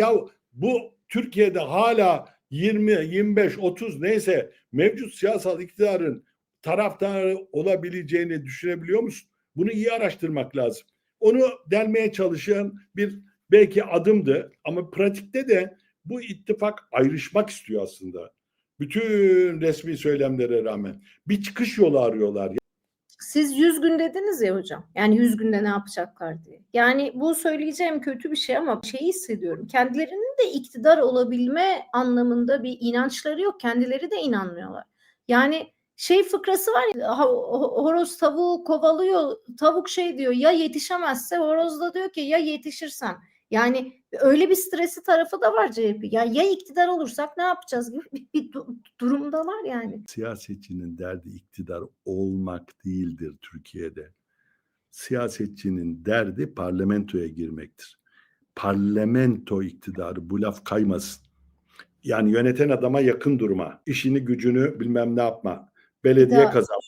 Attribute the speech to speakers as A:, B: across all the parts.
A: Ya bu Türkiye'de hala 20, 25, 30 neyse mevcut siyasal iktidarın taraftarı olabileceğini düşünebiliyor musun? Bunu iyi araştırmak lazım. Onu delmeye çalışan bir belki adımdı ama pratikte de bu ittifak ayrışmak istiyor aslında. Bütün resmi söylemlere rağmen bir çıkış yolu arıyorlar.
B: Siz 100 gün dediniz ya hocam. Yani 100 günde ne yapacaklar diye. Yani bu söyleyeceğim kötü bir şey ama şeyi hissediyorum. Kendilerinin de iktidar olabilme anlamında bir inançları yok. Kendileri de inanmıyorlar. Yani şey fıkrası var ya horoz tavuğu kovalıyor. Tavuk şey diyor ya yetişemezse horoz da diyor ki ya yetişirsem. Yani öyle bir stresi tarafı da var CHP. Ya ya iktidar olursak ne yapacağız gibi bir, bir du- durumdalar yani.
A: Siyasetçinin derdi iktidar olmak değildir Türkiye'de. Siyasetçinin derdi parlamentoya girmektir. Parlamento iktidarı bu laf kaymasın. Yani yöneten adama yakın durma, işini gücünü bilmem ne yapma, belediye kazan,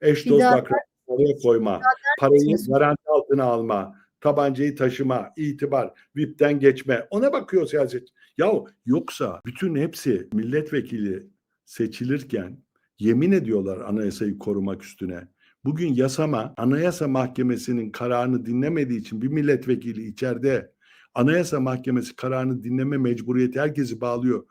A: eş dost
B: daha-
A: akraba oraya koyma, parayı garanti altına alma, tabancayı taşıma, itibar, VIP'ten geçme. Ona bakıyor siyaset. Ya yoksa bütün hepsi milletvekili seçilirken yemin ediyorlar anayasayı korumak üstüne. Bugün yasama anayasa mahkemesinin kararını dinlemediği için bir milletvekili içeride anayasa mahkemesi kararını dinleme mecburiyeti herkesi bağlıyor.